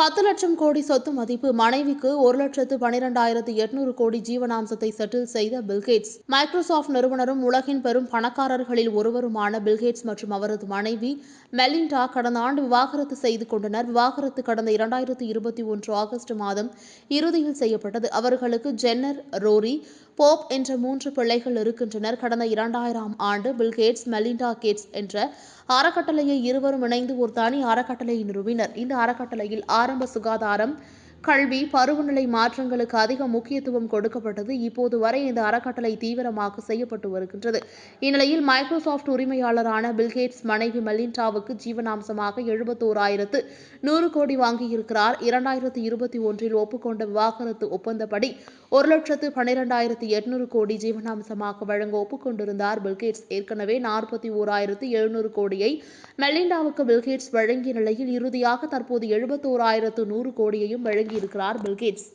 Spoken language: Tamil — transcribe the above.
பத்து லட்சம் கோடி சொத்து மதிப்பு. மனைவிக்கு ஒரு லட்சத்து பனிரெண்டாயிரத்து எட்நூறு கோடி ஜீவனாம்சத்தை செட்டில் செய்த பில்கேட்ஸ் மைக்ரோசாஃப்ட் நிறுவனரும் உலகின் பெரும் பணக்காரர்களில் ஒருவருமான பில்கேட்ஸ் மற்றும் அவரது மனைவி மெலிண்டா கடந்த ஆண்டு விவாகரத்து செய்து கொண்டனர். விவாகரத்து கடந்த இரண்டாயிரத்து இருபத்தி ஒன்று ஆகஸ்ட் மாதம் இறுதியில் செய்யப்பட்டது. அவர்களுக்கு ஜென்னர் ரோரி போப் என்ற மூன்று பிள்ளைகள் இருக்கின்றனர். கடந்த இரண்டாயிரம் ஆண்டு பில்கேட்ஸ் மெலிண்டா கேட்ஸ் என்ற அறக்கட்டளையை இருவரும் இணைந்து ஒரு தனி அறக்கட்டளை நிறுவினர். இந்த அறக்கட்டளையில் ஆரம்ப சுகாதாரம் கல்வி பருவநிலை மாற்றங்களுக்கு அதிக முக்கியத்துவம் கொடுக்கப்பட்டது. இப்போது வரை இந்த அறக்கட்டளை தீவிரமாக செய்யப்பட்டு வருகின்றது. இந்நிலையில் மைக்ரோசாஃப்ட் உரிமையாளரான பில்கேட்ஸ் மனைவி மெலிண்டாவுக்கு ஜீவனாம்சமாக எழுபத்தோராயிரத்து நூறு கோடி வாங்கியிருக்கிறார். இரண்டாயிரத்து இருபத்தி ஒன்றில் ஒப்புக்கொண்ட விவாகரத்து ஒப்பந்தப்படி ஒரு லட்சத்து பன்னிரெண்டாயிரத்து எட்நூறு கோடி ஜீவனாம்சமாக வழங்க ஒப்புக்கொண்டிருந்தார் பில்கேட்ஸ் ஏற்கனவே நாற்பத்தி ஓராயிரத்து எழுநூறு கோடியை மெலிண்டாவுக்கு பில்கேட்ஸ் வழங்கிய நிலையில் இறுதியாக தற்போது எழுபத்தோராயிரத்து நூறு கோடியையும் வழங்கி வழங்கியிருக்கிறார் பில்கேட்ஸ்